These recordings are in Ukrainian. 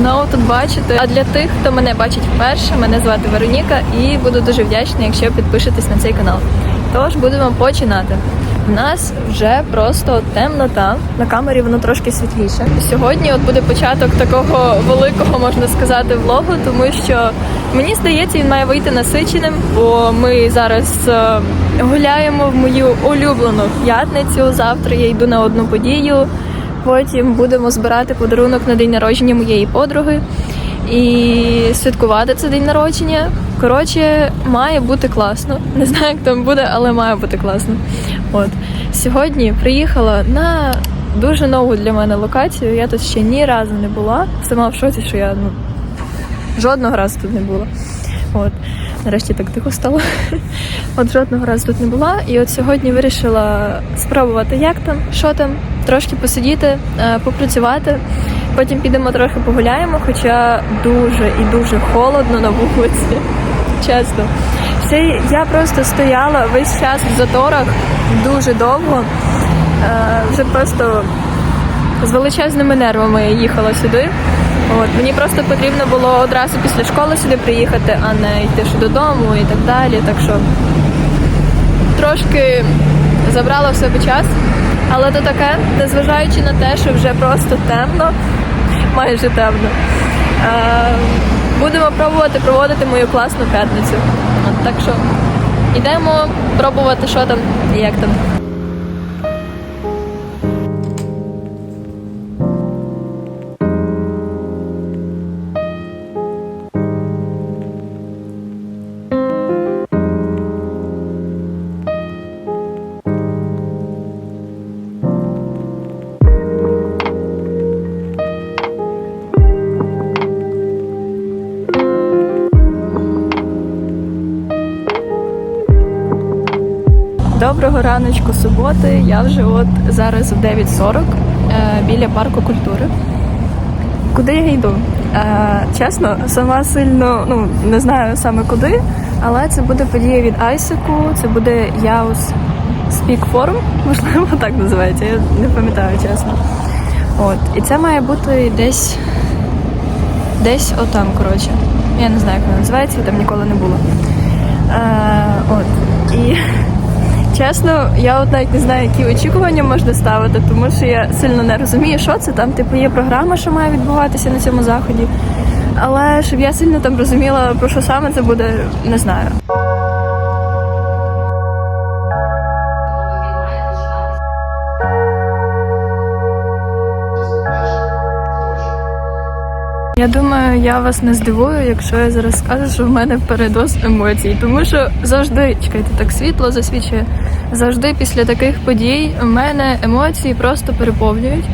знову тут бачити. А для тих, хто мене бачить вперше, мене звати Вероніка, і буду дуже вдячна, якщо підпишетесь на цей канал. Тож будемо починати. У нас вже просто темнота. На камері воно трошки світліше. Сьогодні от буде початок такого великого, можна сказати, влогу, тому що мені здається, він має вийти насиченим, бо ми зараз е, гуляємо в мою улюблену п'ятницю. Завтра я йду на одну подію. Потім будемо збирати подарунок на день народження моєї подруги і святкувати це день народження. Коротше, має бути класно. Не знаю, як там буде, але має бути класно. От сьогодні приїхала на дуже нову для мене локацію. Я тут ще ні разу не була. Сама в шоці, що я ну жодного разу тут не була. От нарешті так тихо стало. От жодного разу тут не була. І от сьогодні вирішила спробувати, як там, що там, трошки посидіти, е, попрацювати. Потім підемо трохи погуляємо, хоча дуже і дуже холодно на вулиці. Чесно. Це я просто стояла весь час в заторах дуже довго. Е, Вже просто з величезними нервами їхала сюди. От мені просто потрібно було одразу після школи сюди приїхати, а не йти ще додому і так далі. Так що трошки забрала в себе час. Але то таке, незважаючи на те, що вже просто темно, майже темно. Е, будемо пробувати проводити мою класну п'ятницю. Так що йдемо пробувати, що там і як там. Доброго раночку суботи. Я вже от зараз в 9.40 е, біля парку культури. Куди я йду? Е, чесно, сама сильно ну не знаю саме куди, але це буде подія від Айсику, це буде Яус Speak Forum, можливо, так називається. Я не пам'ятаю чесно. От, і це має бути десь десь отам, коротше. Я не знаю, як вона називається, там ніколи не була. Е, от. І чесно, я от навіть не знаю, які очікування можна ставити, тому що я сильно не розумію, що це там. Типу, є програма, що має відбуватися на цьому заході. Але щоб я сильно там розуміла, про що саме це буде, не знаю. Я думаю, я вас не здивую, якщо я зараз скажу, що в мене передоз емоцій, тому що завжди чекайте, так світло засвічує. Завжди після таких подій в мене емоції просто переповнюють.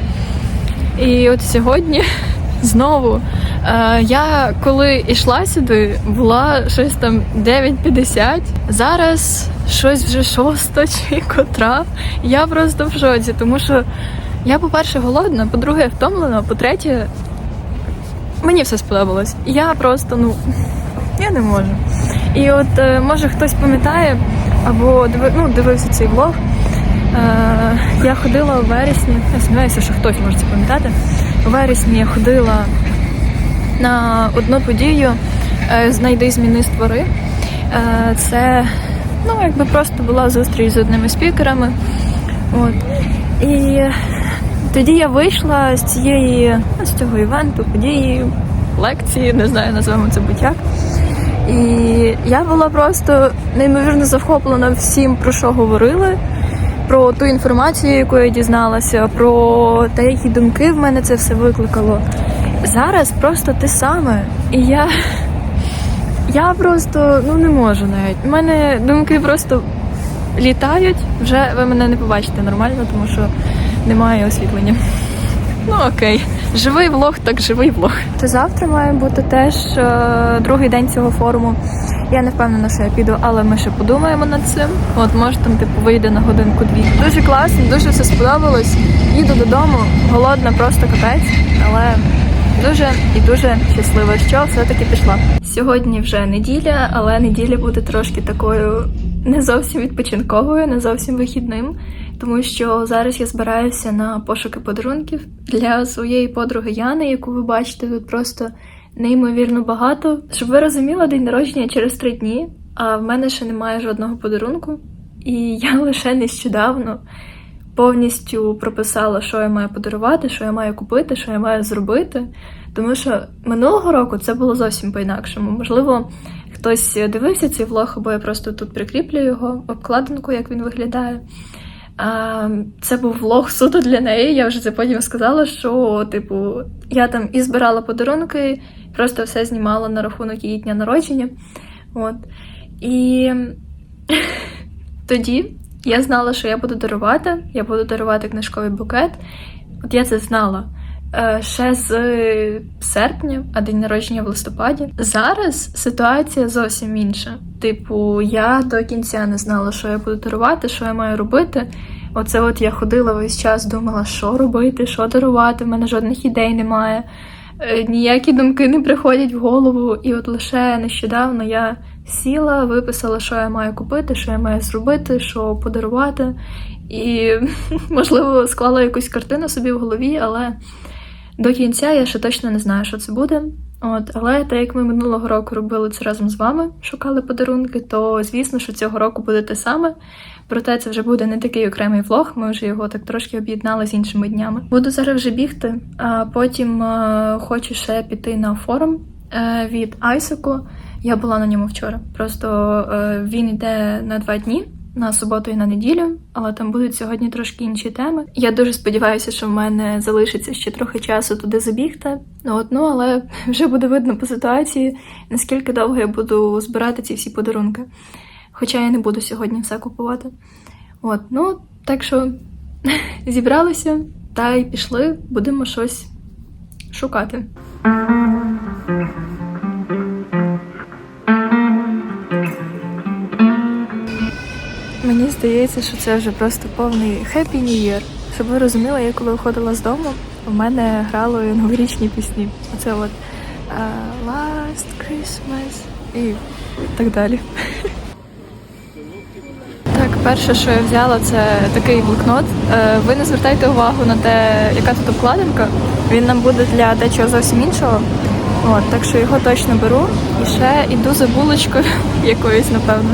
І от сьогодні знову е, я коли йшла сюди, була щось там 9.50. Зараз щось вже шоста чи котра. Я просто в шоці, тому що я, по-перше, голодна, по-друге, втомлена, по-третє, мені все сподобалось. Я просто, ну, я не можу. І от е, може хтось пам'ятає або ну, дивився цей влог. Е, я ходила у вересні, я сподіваюся, що хтось може це пам'ятати. У вересні я ходила на одну подію е, Знайди зміни створи. Е, це ну, якби просто була зустріч з одними спікерами. От. І тоді я вийшла з цієї ну, з цього івенту, події, лекції, не знаю, назвемо це будь-як. І я була просто неймовірно захоплена всім, про що говорили, про ту інформацію, яку я дізналася, про те, які думки в мене це все викликало. Зараз просто те саме. І я, я просто ну не можу навіть. У мене думки просто літають. Вже ви мене не побачите нормально, тому що немає освітлення. Ну окей, живий влог, так живий влог. То завтра має бути теж е, другий день цього форуму. Я не впевнена, що я піду, але ми ще подумаємо над цим. От може там типу вийде на годинку дві. Дуже класно, дуже все сподобалось. Їду додому, голодна, просто капець, але дуже і дуже щаслива, що все-таки пішла. Сьогодні вже неділя, але неділя буде трошки такою не зовсім відпочинковою, не зовсім вихідним, тому що зараз я збираюся на пошуки подарунків для своєї подруги Яни, яку ви бачите тут просто неймовірно багато. Щоб ви розуміли, день народження через три дні, а в мене ще немає жодного подарунку. І я лише нещодавно повністю прописала, що я маю подарувати, що я маю купити, що я маю зробити. Тому що минулого року це було зовсім по-інакшому. Можливо, хтось дивився цей влог, або я просто тут прикріплю його обкладинку, як він виглядає. Це був влог суто для неї. Я вже це потім сказала, що, типу, я там і збирала подарунки, просто все знімала на рахунок її дня народження. От. І тоді я знала, що я буду дарувати. Я буду дарувати книжковий букет. От я це знала е, ще з серпня, а день народження в листопаді. Зараз ситуація зовсім інша. Типу, я до кінця не знала, що я буду дарувати, що я маю робити. Оце от я ходила весь час, думала, що робити, що дарувати. В мене жодних ідей немає. Е, Ніякі думки не приходять в голову. І от лише нещодавно я сіла, виписала, що я маю купити, що я маю зробити, що подарувати. І, можливо, склала якусь картину собі в голові, але до кінця я ще точно не знаю, що це буде. От, але так як ми минулого року робили це разом з вами, шукали подарунки, то звісно, що цього року буде те саме. Проте це вже буде не такий окремий влог. Ми вже його так трошки об'єднали з іншими днями. Буду зараз вже бігти, а потім е, хочу ще піти на форум е, від Айсеку. Я була на ньому вчора. Просто е, він йде на два дні. На суботу і на неділю, але там будуть сьогодні трошки інші теми. Я дуже сподіваюся, що в мене залишиться ще трохи часу туди забігти. Ну, от, ну але вже буде видно по ситуації, наскільки довго я буду збирати ці всі подарунки. Хоча я не буду сьогодні все купувати. От, ну так що зібралися та й пішли, будемо щось шукати. Здається, що це вже просто повний Happy New Year. Щоб ви розуміли, я коли виходила з дому, у мене грали новорічні пісні. Оце от а, Last Christmas і так далі. Так, перше, що я взяла, це такий блокнот. Е, Ви не звертайте увагу на те, яка тут обкладинка. Він нам буде для дечого зовсім іншого. От, так що його точно беру. І ще йду за булочкою якоюсь, напевно.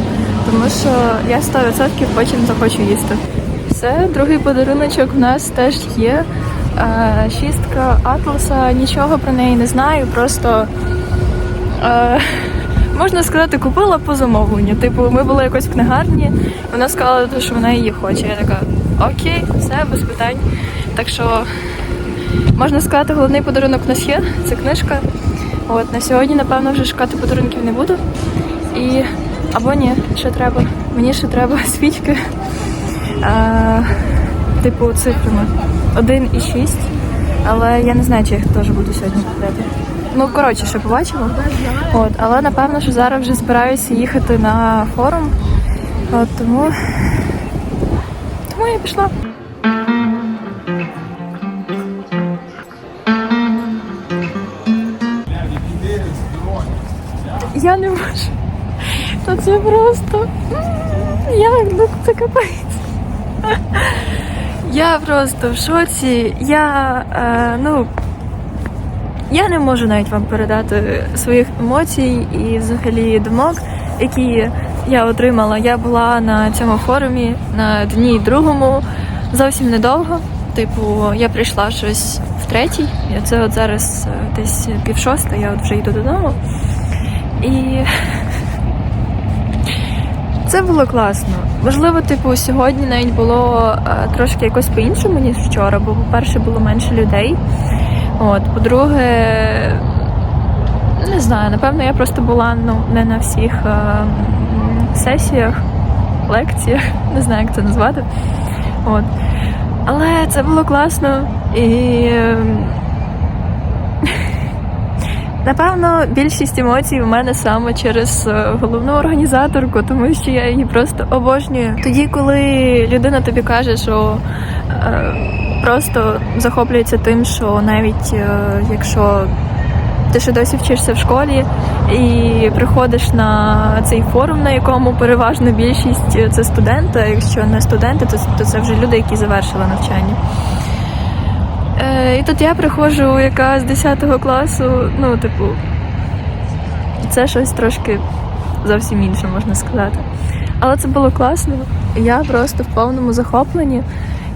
Тому що я 100% потім захочу їсти. Все, другий подаруночок в нас теж є. Е, Шістка Атласа, нічого про неї не знаю, просто. Е, Можна сказати, купила по замовленню. Типу, ми були якось в книгарні, вона сказала, що вона її хоче. Я така, окей, все, без питань. Так що, можна сказати, головний подарунок у нас є, це книжка. От, на сьогодні, напевно, вже шукати подарунків не буду. І або ні, ще треба. Мені ще треба свічки. А, типу цифрами 1 і 6. Але я не знаю, чи я їх теж буду сьогодні купляти. Ну, коротше, ще побачимо. От, але напевно, що зараз вже збираюся їхати на форум. От тому. Тому я пішла. Я не можу. Та це просто. Як ну це капець. Я просто в шоці. Я е, ну. Я не можу навіть вам передати своїх емоцій і взагалі думок, які я отримала. Я була на цьому форумі на дні другому зовсім недовго. Типу, я прийшла щось в третій. Це от зараз е, десь пів шоста, я от вже йду додому. І це було класно. Можливо, типу, сьогодні навіть було е, трошки якось по-іншому, ніж вчора, бо, по-перше, було менше людей. От, по-друге, не знаю, напевно, я просто була ну, не на всіх е, сесіях, лекціях, не знаю, як це назвати. От. Але це було класно і. Напевно, більшість емоцій у мене саме через е, головну організаторку, тому що я її просто обожнюю. Тоді, коли людина тобі каже, що е, просто захоплюється тим, що навіть е, якщо ти ще досі вчишся в школі і приходиш на цей форум, на якому переважна більшість це студенти. Якщо не студенти, то, то це вже люди, які завершили навчання. Е, і тут я приходжу, яка з 10 класу, ну, типу, це щось трошки зовсім інше, можна сказати. Але це було класно. Я просто в повному захопленні.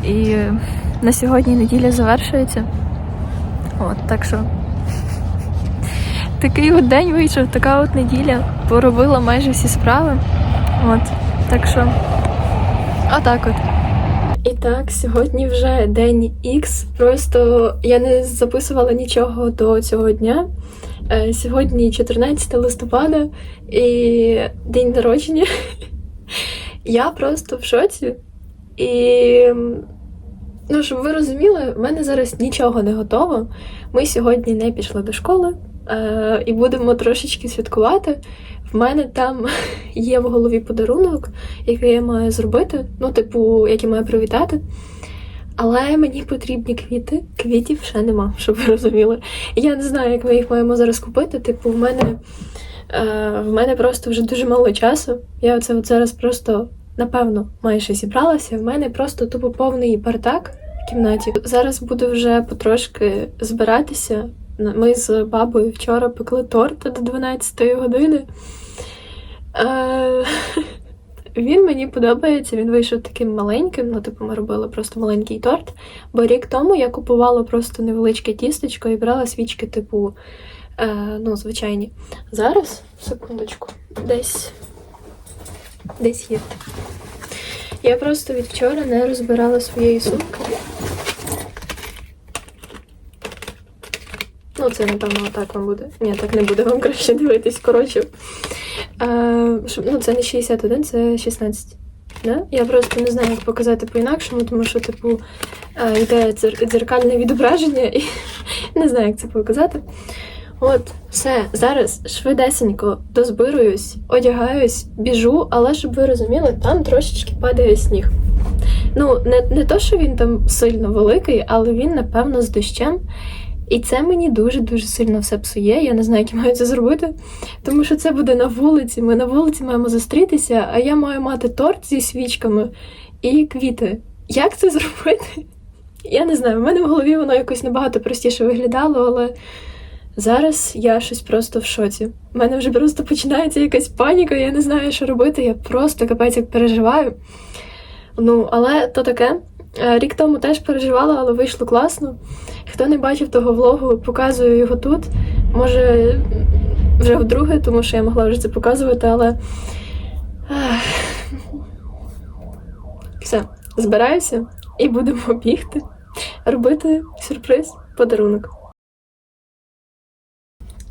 І на сьогодні неділя завершується. От, так що такий от день вийшов, така от неділя. Поробила майже всі справи. От, так що, отак от. Так, сьогодні вже день X. Просто я не записувала нічого до цього дня. Е, Сьогодні 14 листопада і день народження. Я просто в шоці. І ну, щоб ви розуміли, в мене зараз нічого не готово. Ми сьогодні не пішли до школи е, і будемо трошечки святкувати. В мене там є в голові подарунок, який я маю зробити, ну, типу, який маю привітати. Але мені потрібні квіти. Квітів ще нема, щоб ви розуміли. Я не знаю, як ми їх маємо зараз купити. Типу, в мене, е, в мене просто вже дуже мало часу. Я оце от зараз просто, напевно, майже зібралася. В мене просто тупо повний бардак в кімнаті. Зараз буду вже потрошки збиратися. Ми з бабою вчора пекли торт до 12 години. Е, він мені подобається, він вийшов таким маленьким. Ну, типу, ми робили просто маленький торт. Бо рік тому я купувала просто невеличке тістечко і брала свічки, типу, е, ну, звичайні. Зараз, секундочку, десь десь є. Я просто від вчора не розбирала своєї сумки. Ну, це, напевно, так вам буде. Ні, так не буде, вам краще дивитись. Коротше. Е, щоб- ну, це не 61, це 16. Да? Я просто не знаю, як показати по-інакшому, тому що, типу, е, йде дзер- дзеркальне відображення, і не знаю, як це показати. От, все, зараз швидесенько дозбируюсь, одягаюсь, біжу, але щоб ви розуміли, там трошечки падає сніг. Ну, не, не то, що він там сильно великий, але він, напевно, з дощем. І це мені дуже-дуже сильно все псує. Я не знаю, як я маю це зробити. Тому що це буде на вулиці. Ми на вулиці маємо зустрітися, а я маю мати торт зі свічками і квіти. Як це зробити? Я не знаю. В мене в голові воно якось набагато простіше виглядало, але зараз я щось просто в шоці. У мене вже просто починається якась паніка, я не знаю, що робити. Я просто капець як переживаю. Ну, але то таке. Е, Рік тому теж переживала, але вийшло класно. Хто не бачив того влогу, показую його тут. Може, вже вдруге, тому що я могла вже це показувати, але. Все, збираюся і будемо бігти, робити сюрприз, подарунок.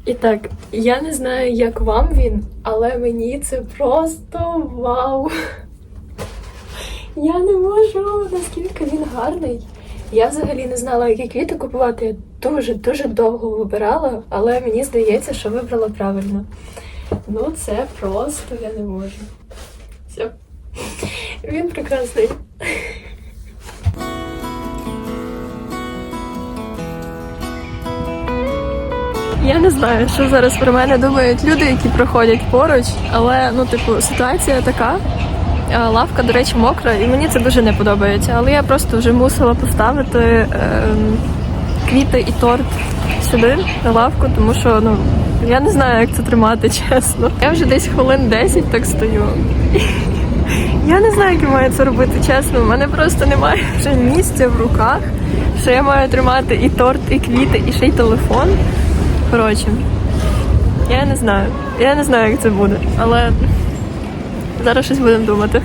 І так, я не знаю, як вам він, але мені це просто вау. Я не можу, наскільки він гарний. Я взагалі не знала, які квіти купувати. Я дуже-дуже довго вибирала, але мені здається, що вибрала правильно. Ну, це просто я не можу. Все. Він прекрасний. Я не знаю, що зараз про мене думають люди, які проходять поруч, але ну, типу, ситуація така. Лавка, до речі, мокра, і мені це дуже не подобається. Але я просто вже мусила поставити е, квіти і торт сюди на лавку, тому що ну я не знаю, як це тримати, чесно. Я вже десь хвилин 10 так стою. Я не знаю, як я маю це робити, чесно. У мене просто немає вже місця в руках, що я маю тримати і торт, і квіти, і ще й телефон. Коротше, я не знаю. Я не знаю, як це буде, але зараз щось будемо думати.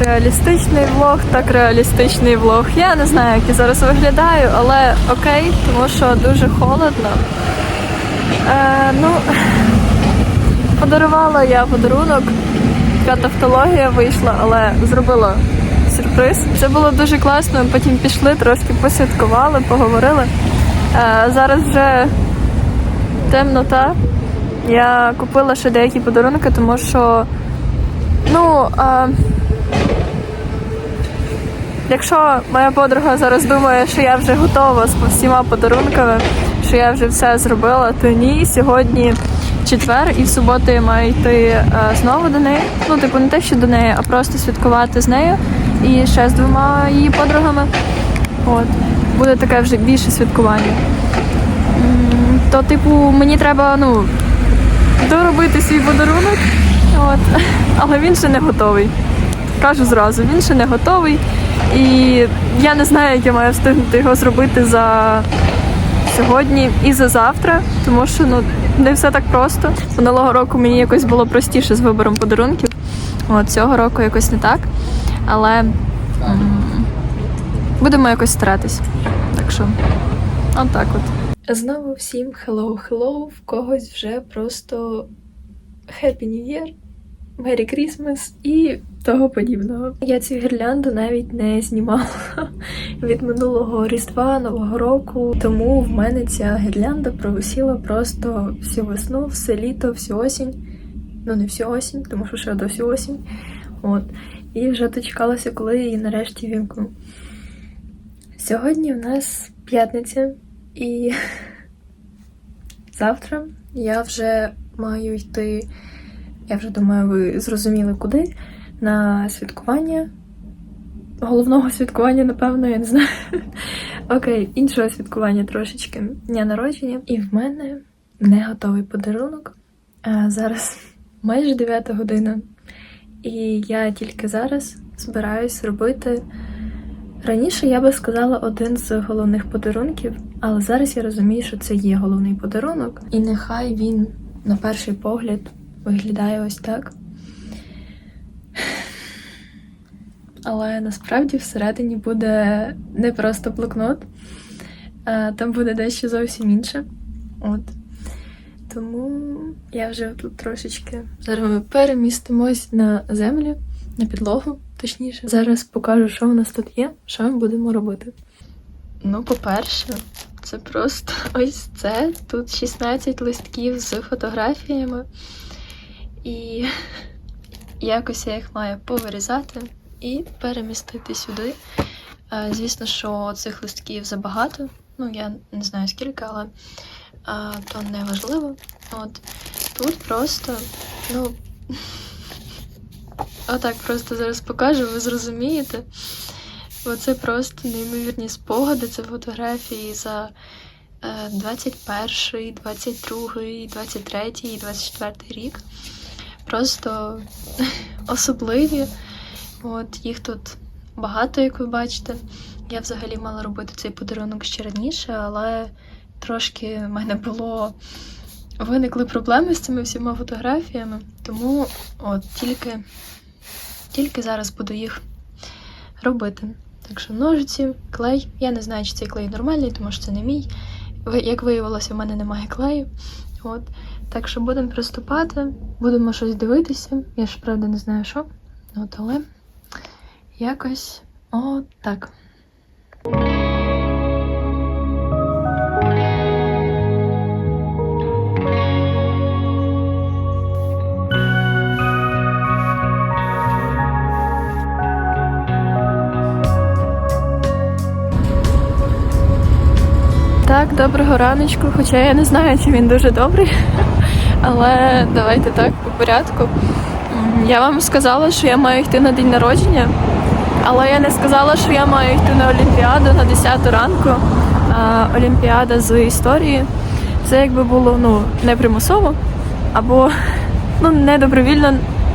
Реалістичний влог, так реалістичний влог. Я не знаю, як я зараз виглядаю, але окей, тому що дуже холодно. Е, ну, подарувала я подарунок. Така тавтологія вийшла, але зробила сюрприз. Це було дуже класно. Потім пішли, трошки посвяткували, поговорили. Е, зараз вже темнота. Я купила ще деякі подарунки, тому що ну. Е, Якщо моя подруга зараз думає, що я вже готова з всіма подарунками, що я вже все зробила, то ні. Сьогодні четвер і в суботу я маю йти е, знову до неї. Ну, типу, не те, що до неї, а просто святкувати з нею і ще з двома її подругами. От. Буде таке вже більше святкування. То, типу, мені треба, ну, доробити свій подарунок. От. Але він ще не готовий. Кажу зразу, він ще не готовий. І я не знаю, як я маю встигнути його зробити за сьогодні і за завтра, тому що ну не все так просто. Минулого року мені якось було простіше з вибором подарунків. От цього року якось не так. Але будемо якось старатись. Так що, отак от. Знову всім hello, hello, в когось вже просто Happy New Year. Merry Christmas і того подібного. Я цю гірлянду навіть не знімала від минулого Різдва, Нового року. Тому в мене ця гірлянда провисіла просто всю весну, все літо, всю осінь. Ну, не всю осінь, тому що ще досі осінь. От. І вже дочекалася, коли її нарешті вімкну. Сьогодні в нас п'ятниця, і завтра я вже маю йти. Я вже думаю, ви зрозуміли куди. На святкування. Головного святкування, напевно, я не знаю. Окей, іншого святкування трошечки дня народження. І в мене не готовий подарунок. А зараз майже 9 година. І я тільки зараз збираюсь робити. Раніше я би сказала один з головних подарунків, але зараз я розумію, що це є головний подарунок. І нехай він на перший погляд виглядає ось так. Але насправді всередині буде не просто блокнот, там буде дещо зовсім інше. От. Тому я вже тут трошечки. Зараз ми перемістимось на землю, на підлогу, точніше. Зараз покажу, що у нас тут є, що ми будемо робити. Ну, по-перше, це просто ось це. Тут 16 листків з фотографіями. І якось я їх маю повирізати і перемістити сюди. Е, Звісно, що цих листків забагато. Ну, я не знаю скільки, але а, то не важливо. От тут просто, ну. Отак просто зараз покажу, ви зрозумієте. Бо це просто неймовірні спогади, це фотографії за е, 21, 22, 23 і 24 рік. Просто особливі. От їх тут багато, як ви бачите. Я взагалі мала робити цей подарунок ще раніше, але трошки в мене було виникли проблеми з цими всіма фотографіями, тому от тільки, тільки зараз буду їх робити. Так що ножиці, клей. Я не знаю, чи цей клей нормальний, тому що це не мій. Як виявилося, в мене немає клею. От. Так що будемо приступати, будемо щось дивитися. Я ж правда не знаю що. От, але якось от так. Так, доброго раночку, хоча я не знаю, чи він дуже добрий. Але давайте так, по порядку. Я вам сказала, що я маю йти на день народження, але я не сказала, що я маю йти на Олімпіаду на 10 ранку. А Олімпіада з історії. Це якби було ну, не примусово, або ну, не добровільно.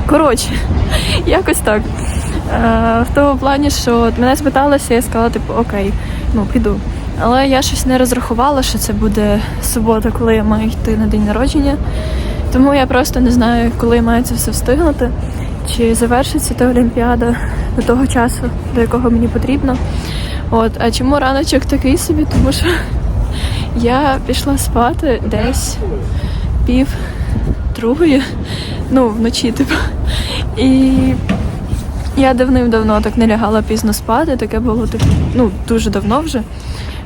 Коротше, якось так. В тому плані, що мене спиталися, я сказала, типу, окей, ну піду. Але я щось не розрахувала, що це буде субота, коли я маю йти на день народження. Тому я просто не знаю, коли маю це все встигнути, чи завершиться та Олімпіада до того часу, до якого мені потрібно. От, а чому раночок такий собі? Тому що Я пішла спати десь пів другої, ну, вночі, типу. І я давним-давно так не лягала пізно спати, таке було типу, ну, дуже давно вже.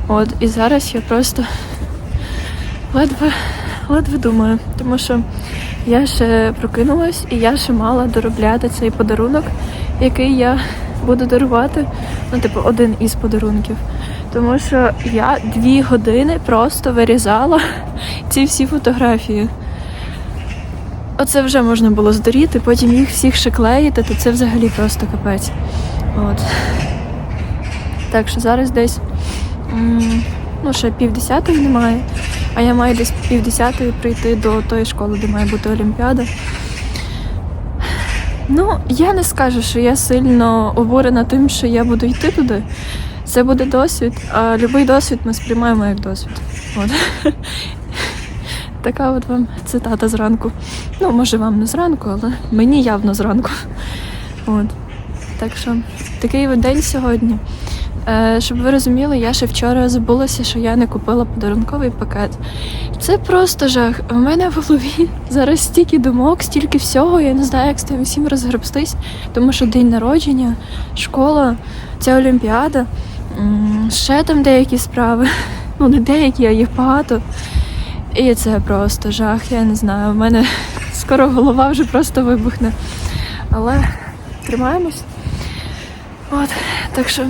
От, і зараз я просто ледве, ледве думаю, тому що я ще прокинулась і я ще мала доробляти цей подарунок, який я буду дарувати. Ну, типу, один із подарунків. Тому що я дві години просто вирізала ці всі фотографії. Оце вже можна було здоріти, потім їх всіх ще клеїти, то це взагалі просто капець. От. Так що зараз десь ну, ще півдесятої немає, а я маю десь півдесятої прийти до тої школи, де має бути Олімпіада. Ну, я не скажу, що я сильно обурена тим, що я буду йти туди. Це буде досвід, а будь-який досвід ми сприймаємо як досвід. От. Така от вам цитата зранку. Ну, може, вам не зранку, але мені явно зранку. От. Так що такий день сьогодні. Е, щоб ви розуміли, я ще вчора забулася, що я не купила подарунковий пакет. Це просто жах. У мене в голові зараз стільки думок, стільки всього. Я не знаю, як з тим всім розгребстись, тому що день народження, школа, ця олімпіада, ще там деякі справи. Ну, не деякі, а їх багато. І це просто жах, я не знаю. У мене скоро голова вже просто вибухне. Але тримаємось. От, так що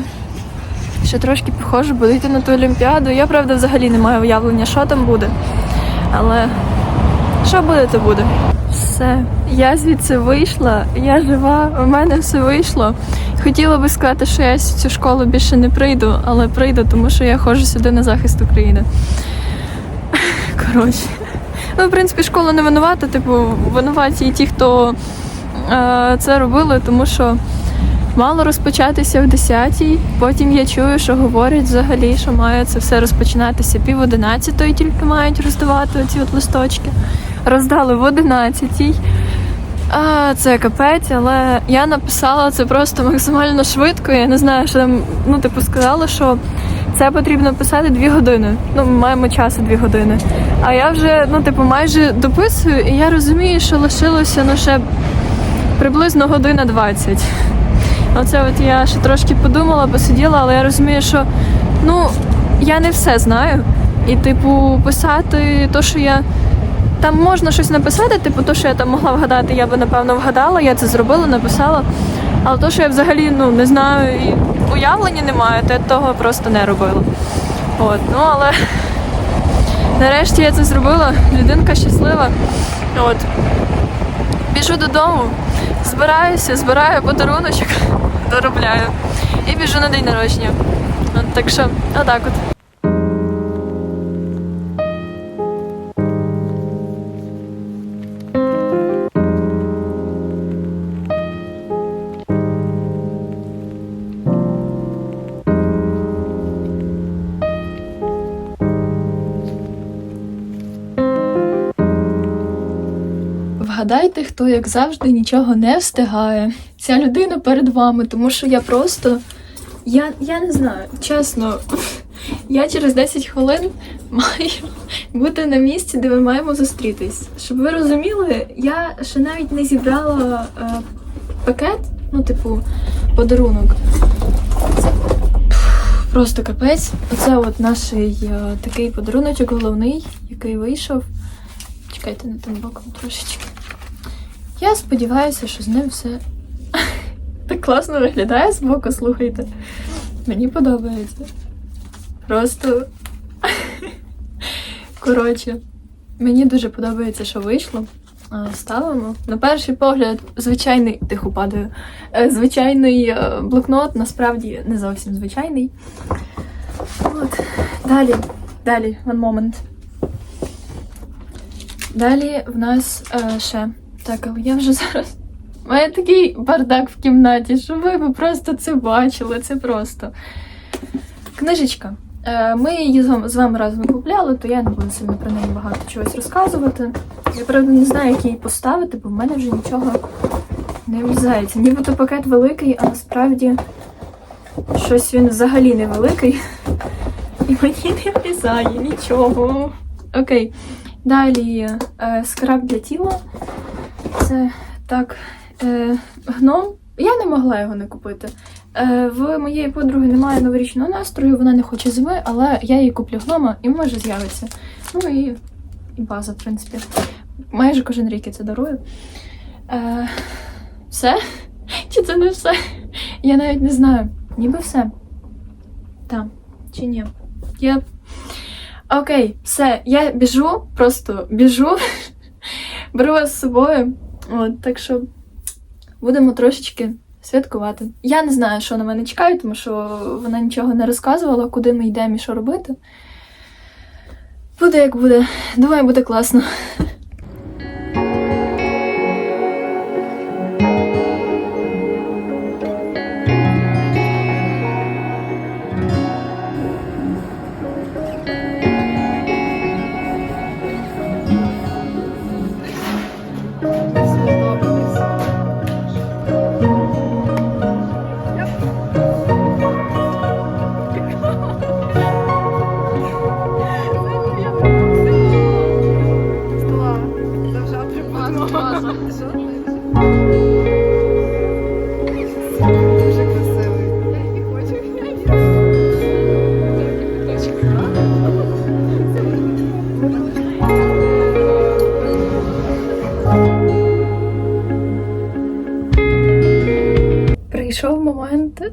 ще трошки походжу, буду йти на ту олімпіаду. Я, правда, взагалі не маю уявлення, що там буде. Але що буде, то буде. Все, я звідси вийшла, я жива, у мене все вийшло. Хотіла би сказати, що я в цю школу більше не прийду, але прийду, тому що я ходжу сюди на захист України. Коротше. Ну, в принципі, школа не винувата, типу, винуваті і ті, хто е, це робили, тому що мало розпочатися в 10-й. Потім я чую, що говорять взагалі, що має це все розпочинатися пів одинадцятої, тільки мають роздавати ці от листочки. Роздали в одинадцятій. А, це капець, але я написала це просто максимально швидко. Я не знаю, що там, ну, типу, сказала, що це потрібно писати дві години. Ну, ми маємо часу дві години. А я вже, ну, типу, майже дописую, і я розумію, що лишилося ну, ще приблизно година 20. Оце от я ще трошки подумала, посиділа, але я розумію, що ну, я не все знаю. І, типу, писати то, що я. Там можна щось написати, типу, то, що я там могла вгадати, я би напевно вгадала, я це зробила, написала. Але то, що я взагалі ну, не знаю і уявлення не маю, то я того просто не робила. От, ну але нарешті я це зробила, людинка щаслива. От. Біжу додому, збираюся, збираю подаруночок, доробляю і біжу на день народження. От, так що, отак от. Вгадайте, хто, як завжди, нічого не встигає. Ця людина перед вами, тому що я просто. Я, я не знаю, чесно, я через 10 хвилин маю бути на місці, де ми маємо зустрітись. Щоб ви розуміли, я ще навіть не зібрала е, пакет, ну, типу, подарунок. Це просто капець. Оце от наш е, такий подаруночок головний, який вийшов. Чекайте на тим боком трошечки. Я сподіваюся, що з ним все так класно виглядає з боку, слухайте. Мені подобається. Просто. Коротше, мені дуже подобається, що вийшло. Ставимо. На перший погляд, звичайний, тихо падаю. Е, Звичайний е, блокнот, насправді не зовсім звичайний. От. Далі, далі, one moment. Далі в нас е, ще. Так, але я вже зараз. У мене такий бардак в кімнаті, що ви б просто це бачили. Це просто. Книжечка. Е, Ми її з вами- разом купляли, то я не буду сильно про неї багато чогось розказувати. Я правда не знаю, як її поставити, бо в мене вже нічого не влізається. Нібито пакет великий, а насправді щось він взагалі не великий. і мені не влізає нічого. Окей. Далі е, скраб для тіла. Це так. Е, гном. Я не могла його не купити. Е, в моєї подруги немає новорічного настрою, вона не хоче зими, але я їй куплю гнома і може з'явиться. Ну і, і база, в принципі. Майже кожен рік я це дарую. Е, все? Чи це не все? Я навіть не знаю. Ніби все. Так. Чи ні? Я. Окей, все, я біжу, просто біжу. Беру вас з собою. От, так що будемо трошечки святкувати. Я не знаю, що на мене чекає, тому що вона нічого не розказувала, куди ми йдемо і що робити. Буде як буде. Думаю, буде класно.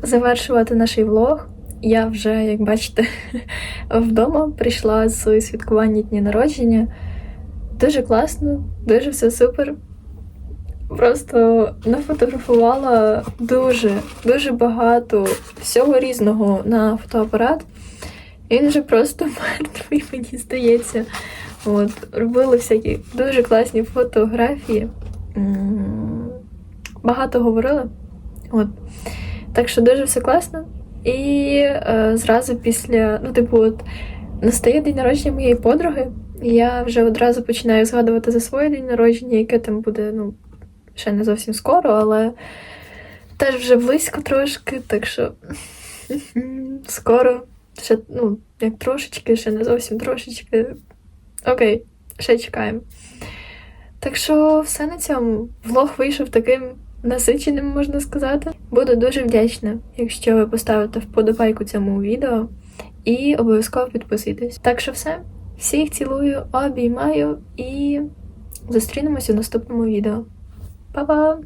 Завершувати наш влог. Я вже, як бачите, вдома прийшла з святкування дні народження. Дуже класно, дуже все супер. Просто нафотографувала дуже, дуже багато всього різного на фотоапарат. Він вже просто мертвий, мені здається. От, робили всякі дуже класні фотографії. Багато говорили. От. Так що дуже все класно. І е, зразу після, ну, типу, от настає день народження моєї подруги, і я вже одразу починаю згадувати за своє день народження, яке там буде, ну, ще не зовсім скоро, але теж вже близько трошки, так що скоро, ще, ну, як трошечки, ще не зовсім трошечки. Окей, ще чекаємо. Так що все на цьому. Влог вийшов таким насиченим, можна сказати. Буду дуже вдячна, якщо ви поставите вподобайку цьому відео і обов'язково підписуйтесь. Так що все. Всіх цілую, обіймаю і зустрінемось у наступному відео. Па-па!